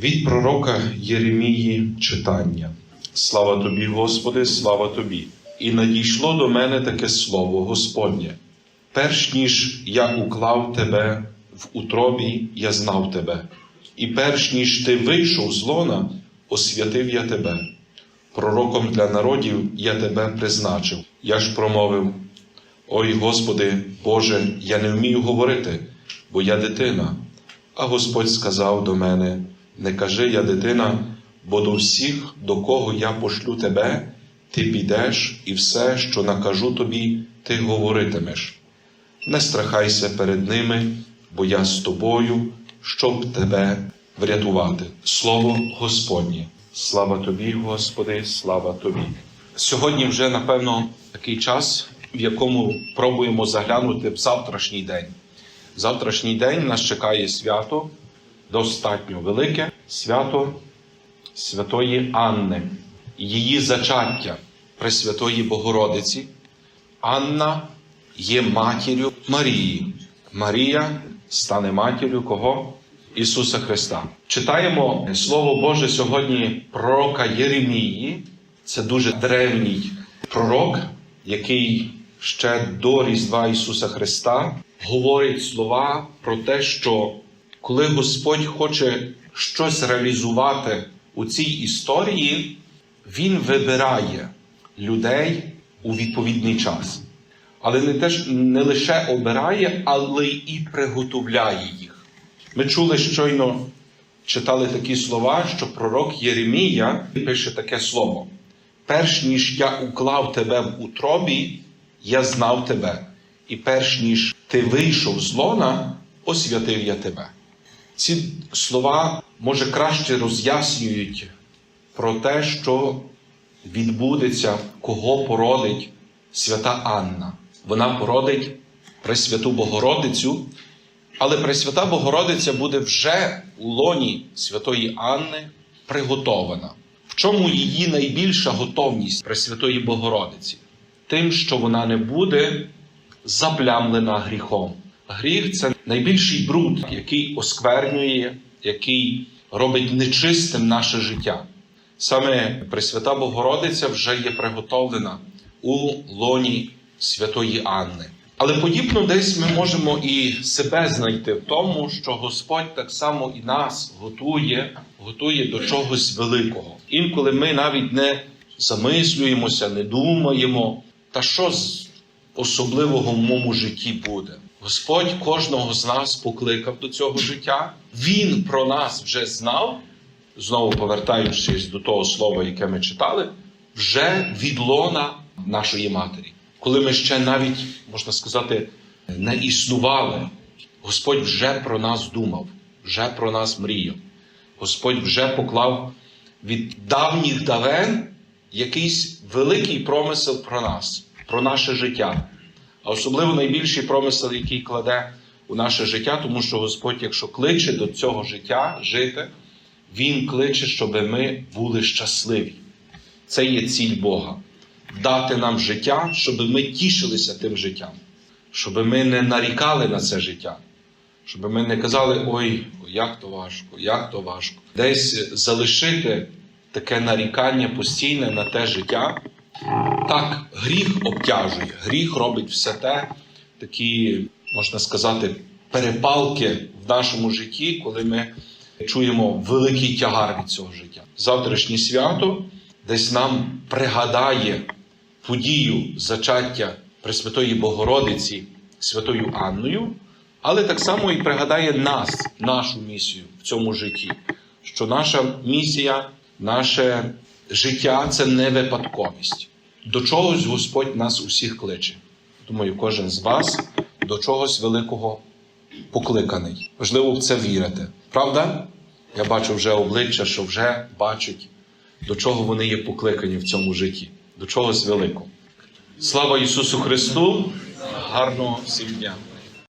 Від пророка Єремії читання. Слава тобі, Господи, слава тобі. І надійшло до мене таке слово Господнє. Перш ніж я уклав тебе в утробі, я знав тебе, і перш ніж ти вийшов з лона, освятив я тебе. Пророком для народів я тебе призначив. Я ж промовив: Ой, Господи, Боже, я не вмію говорити, бо я дитина. А Господь сказав до мене: Не кажи я дитина, бо до всіх, до кого я пошлю тебе, ти підеш, і все, що накажу тобі, ти говоритимеш. Не страхайся перед ними, бо я з тобою, щоб тебе врятувати. Слово Господнє. Слава тобі, Господи, слава тобі. Сьогодні вже, напевно, такий час, в якому пробуємо заглянути в завтрашній день. Завтрашній день нас чекає свято, достатньо велике свято Святої Анни, її зачаття Пресвятої Богородиці. Анна є матір'ю Марії. Марія стане матір'ю кого? Ісуса Христа. Читаємо Слово Боже сьогодні пророка Єремії. Це дуже древній пророк, який ще до Різдва Ісуса Христа говорить слова про те, що коли Господь хоче щось реалізувати у цій історії, Він вибирає людей у відповідний час. Але не, теж, не лише обирає, але і приготовляє їх. Ми чули щойно, читали такі слова, що пророк Єремія пише таке слово: перш ніж я уклав тебе в утробі, я знав тебе, і перш ніж ти вийшов з лона, освятив я тебе. Ці слова, може, краще роз'яснюють про те, що відбудеться, кого породить свята Анна. Вона породить Пресвяту Богородицю, але Пресвята Богородиця буде вже у лоні святої Анни приготована. В чому її найбільша готовність Пресвятої Богородиці? Тим, що вона не буде заплямлена гріхом. Гріх це найбільший бруд, який осквернює, який робить нечистим наше життя. Саме Пресвята Богородиця вже є приготовлена у лоні святої Анни. Але подібно десь ми можемо і себе знайти в тому, що Господь так само і нас готує, готує до чогось великого. Інколи ми навіть не замислюємося, не думаємо, та що з особливого в моєму житті буде. Господь кожного з нас покликав до цього життя. Він про нас вже знав, знову повертаючись до того слова, яке ми читали, вже від лона нашої матері. Коли ми ще навіть, можна сказати, не існували, Господь вже про нас думав, вже про нас мріяв. Господь вже поклав від давніх давен якийсь великий промисел про нас, про наше життя. А особливо найбільший промисел, який кладе у наше життя, тому що Господь, якщо кличе до цього життя жити, Він кличе, щоб ми були щасливі. Це є ціль Бога. Дати нам життя, щоб ми тішилися тим життям, щоб ми не нарікали на це життя, щоб ми не казали, ой, як то важко, як то важко. Десь залишити таке нарікання постійне на те життя. Так, гріх обтяжує, гріх робить все те, такі, можна сказати, перепалки в нашому житті, коли ми чуємо великий тягар від цього життя. Завтрашнє свято десь нам пригадає подію зачаття Пресвятої Богородиці Святою Анною, але так само і пригадає нас, нашу місію в цьому житті, що наша місія, наше життя це не випадковість. До чогось Господь нас усіх кличе. Думаю, кожен з вас до чогось великого покликаний. Важливо в це вірити. Правда? Я бачу вже обличчя, що вже бачать, до чого вони є покликані в цьому житті, до чогось великого. Слава Ісусу Христу! Гарного всім дня!